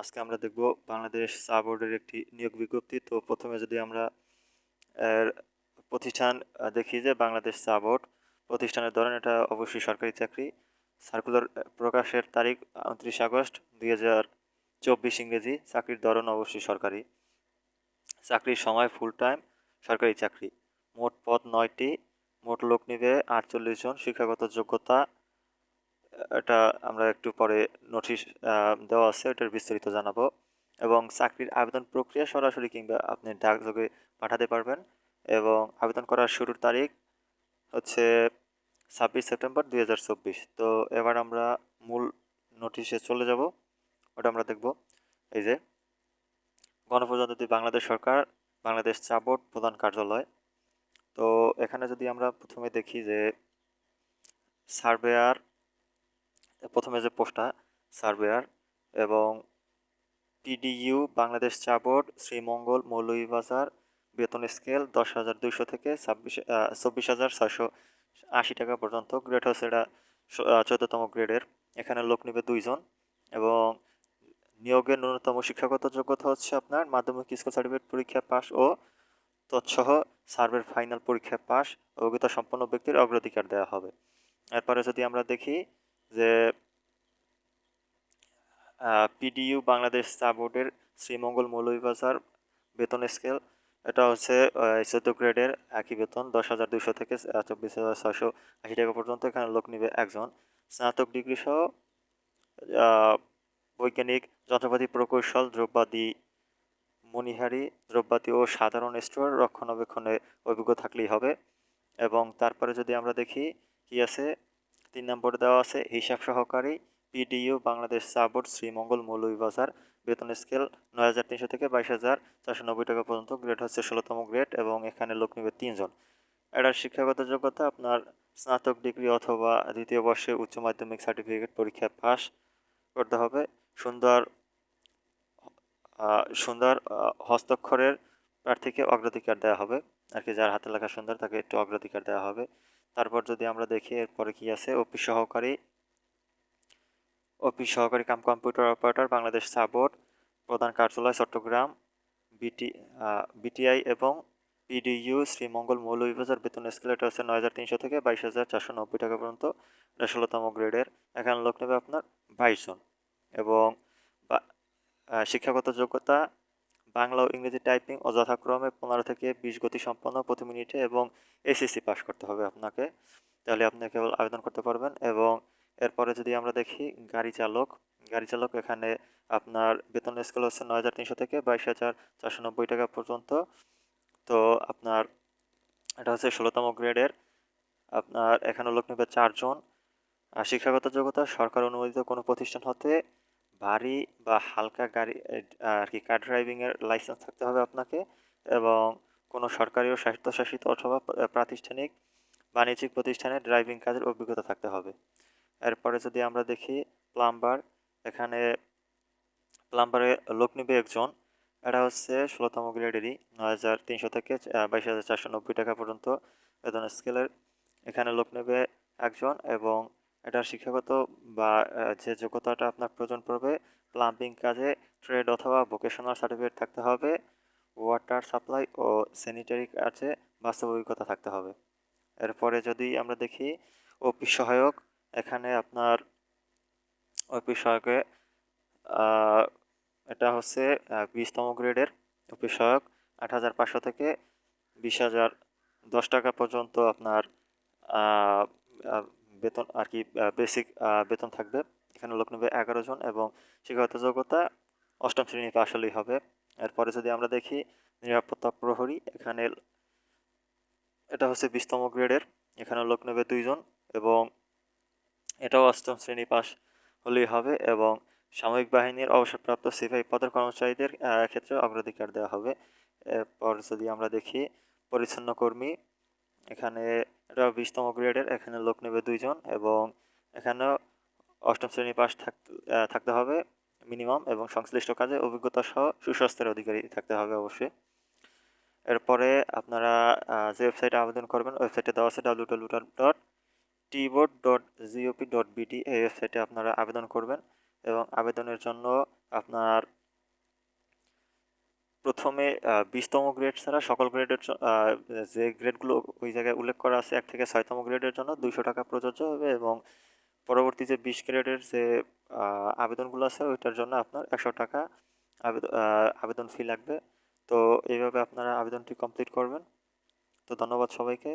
আজকে আমরা দেখব বাংলাদেশ চা বোর্ডের একটি নিয়োগ বিজ্ঞপ্তি। তো প্রথমে যদি আমরা প্রতিষ্ঠান দেখি যে বাংলাদেশ চা বোর্ড প্রতিষ্ঠানের ধরেন, এটা অবশ্যই সরকারি চাকরি। সার্কুলার প্রকাশের তারিখ উনত্রিশ আগস্ট দুই হাজার চব্বিশ ইংরেজি। চাকরির ধরন অবশ্যই সরকারি। চাকরির সময় ফুল টাইম সরকারি চাকরি। মোট পদ নয়টি। মোট লোক নিবে আটচল্লিশ জন। শিক্ষাগত যোগ্যতা এটা আমরা একটু পরে নোটিশ দেওয়া আছে এটার বিস্তারিত জানাব। এবং চাকরির আবেদন প্রক্রিয়া সরাসরি কিংবা আপনি ডাকযোগে পাঠাতে পারবেন। এবং আবেদন করার শুরুর তারিখ হচ্ছে ছাব্বিশ সেপ্টেম্বর দুই হাজার চব্বিশ। তো এবার আমরা মূল নোটিশে চলে যাব। ওটা আমরা দেখব। এই যে, গণপ্রজাতন্ত্রী বাংলাদেশ সরকার, বাংলাদেশ চা বোর্ড প্রধান কার্যালয়। তো এখানে যদি আমরা প্রথমে দেখি যে সার্ভেয়ার প্রথমে যে পোস্টটা, সার্ভেয়ার এবং পিডিইউ বাংলাদেশ চা বোর্ড, শ্রীমঙ্গল, মৌলভীবাজার, বেতন স্কেল দশ হাজার দুইশো থেকে ছাব্বিশ চব্বিশ হাজার ছয়শো আশি টাকা পর্যন্ত। গ্রেড হচ্ছে এটা চোদ্দতম গ্রেডের এখানে লোক নেবে দুইজন এবং নিয়োগের ন্যূনতম শিক্ষাগত যোগ্যতা হচ্ছে আপনার মাধ্যমিক স্কুল সার্টিফিকেট পরীক্ষা পাস ও তৎসহ সার্ভের ফাইনাল পরীক্ষা পাস অভিজ্ঞতা সম্পন্ন ব্যক্তির অগ্রাধিকার দেওয়া হবে। এরপরে যদি আমরা দেখি যে পিডিইউ বাংলাদেশ চা বোর্ডের শ্রীমঙ্গল মৌলভীবাজার বেতন স্কেল এটা হচ্ছে চোদ্দ গ্রেডের একই বেতন, দশ হাজার দুশো থেকে চব্বিশ হাজার ছশো আশি টাকা পর্যন্ত। এখানে লোক নিবে একজন। স্নাতক ডিগ্রি সহ বৈজ্ঞানিক, যন্ত্রপাতি প্রকৌশল, দ্রব্যাদি, মণিহারি, দ্রব্যাদি ও সাধারণ স্টোর রক্ষণাবেক্ষণে অভিজ্ঞ থাকলেই হবে। এবং তারপরে যদি আমরা দেখি, কি আছে? তিন নম্বরে দেওয়া আছে, হিসাব সহকারী পিডিইউ বাংলাদেশ চা বোর্ড শ্রীমঙ্গল মৌলভীবাজার। বেতন স্কেল নয় হাজার তিনশো থেকে বাইশ হাজার চারশো নব্বই টাকা পর্যন্ত, গ্রেড হচ্ছে ষোলোতম গ্রেড এবং এখানে লোক নেবে তিনজন। এটার শিক্ষাগত যোগ্যতা, আপনার স্নাতক ডিগ্রি অথবা দ্বিতীয় বর্ষে উচ্চ মাধ্যমিক সার্টিফিকেট পরীক্ষা পাস করতে হবে। সুন্দর সুন্দর হস্তাক্ষরের প্রার্থীকে অগ্রাধিকার দেওয়া হবে। আর কি, যার হাতে লেখা সুন্দর, তাকে একটু অগ্রাধিকার দেওয়া হবে। তারপর যদি আমরা দেখি এরপরে কি আছে? অফিস সহকারী অফিস সহকারী কাম কম্পিউটার অপারেটর, বাংলাদেশ চা বোর্ড প্রধান কার্যালয়, চট্টগ্রাম বিটি বিটিআই এবং পিডিইউ শ্রীমঙ্গল মৌলভীবাজার। বেতন স্কেল এটা হচ্ছে নয় হাজার তিনশো থেকে বাইশ হাজার চারশো নব্বই টাকা পর্যন্ত। ষোলোতম গ্রেডের। এখানে লোক নেবে আপনার বাইশ জন এবং শিক্ষাগত যোগ্যতা বাংলা ও ইংরেজি টাইপিং ও যথাক্রমে পনেরো থেকে বিশ গতি সম্পন্ন প্রতি মিনিটে এবং এসএসসি পাস করতে হবে আপনাকে। তাহলে আপনি কেবল আবেদন করতে পারবেন এবং এরপরে যদি আমরা দেখি গাড়ি চালক গাড়ি চালক এখানে আপনার বেতন স্কেল হচ্ছে নয় হাজার তিনশো থেকে বাইশ হাজার চারশো নব্বই টাকা পর্যন্ত। তো আপনার এটা হচ্ছে ষোলোতম গ্রেডের আপনার এখানে লোক নেবে চারজন। আর শিক্ষাগত যোগ্যতা সরকার অনুমোদিত কোনো প্রতিষ্ঠান হতে ভারী বা হালকা গাড়ি আর কি কার ড্রাইভিংয়ের লাইসেন্স থাকতে হবে আপনাকে এবং কোনো সরকারি ও স্বায়ত্তশাসিত অথবা প্রাতিষ্ঠানিক বাণিজ্যিক প্রতিষ্ঠানে ড্রাইভিং কাজের অভিজ্ঞতা থাকতে হবে। এরপরে যদি আমরা দেখি প্লাম্বার, এখানে প্লাম্বারে লোক নিবে একজন। এটা হচ্ছে ষোলোতম গ্রেডেরই, নয় হাজার তিনশো থেকে বাইশ হাজার চারশো নব্বই টাকা পর্যন্ত। বেতন স্কেলের এখানে লোক নেবে একজন এবং এটার শিক্ষাগত বা যে যোগ্যতাটা আপনার প্রয়োজন পড়বে প্লাম্বিং কাজে ট্রেড অথবা ভোকেশনাল সার্টিফিকেট থাকতে হবে ওয়াটার সাপ্লাই ও স্যানিটারি কাজে বাস্তব অভিজ্ঞতা থাকতে হবে। এরপরে যদি আমরা দেখি অফিস সহায়ক, এখানে আপনার অফিস সহায়কে এটা হচ্ছে বিশতম গ্রেডের অফিস সহায়ক, আট হাজার পাঁচশো থেকে বিশ হাজার দশ টাকা পর্যন্ত আপনার বেতন আর কি বেসিক বেতন থাকবে। এখানে লোক নেবে এগারো জন এবং শিক্ষাগত যোগ্যতা অষ্টম শ্রেণি পাশ হলেই হবে। এরপরে যদি আমরা দেখি নিরাপত্তা প্রহরী, এখানে এটা হচ্ছে বিশতম গ্রেডের। এখানে লোক নেবে দুইজন এবং এটাও অষ্টম শ্রেণি পাস হলেই হবে এবং সামরিক বাহিনীর অবসরপ্রাপ্ত সিপাহী পদের কর্মচারীদের ক্ষেত্রে অগ্রাধিকার দেওয়া হবে। এরপর যদি আমরা দেখি পরিচ্ছন্ন কর্মী এখানে এটা বিশতম গ্রেডের, এখানে লোক নেবে দুইজন এবং এখানেও অষ্টম শ্রেণি পাস থাকতে হবে মিনিমাম এবং সংশ্লিষ্ট কাজে অভিজ্ঞতা সহ সুস্বাস্থ্যের অধিকারী থাকতে হবে অবশ্যই। এরপরে আপনারা যে ওয়েবসাইটে আবেদন করবেন, ওয়েবসাইটে দেওয়া আছে W W dot teaboard dot GOP dot BD এই ওয়েবসাইটে আপনারা আবেদন করবেন এবং আবেদনের জন্য আপনার প্রথমে বিশতম গ্রেড ছাড়া সকল গ্রেডের যে গ্রেডগুলো ওই জায়গায় উল্লেখ করা আছে, এক থেকে ছয়তম গ্রেডের জন্য দুইশো টাকা প্রযোজ্য হবে এবং পরবর্তী যে বিশ গ্রেডের যে আবেদনগুলো আছে, ওইটার জন্য আপনার একশো টাকা আবেদন আবেদন ফি লাগবে। তো এইভাবে আপনারা আবেদনটি কমপ্লিট করবেন। তো ধন্যবাদ সবাইকে।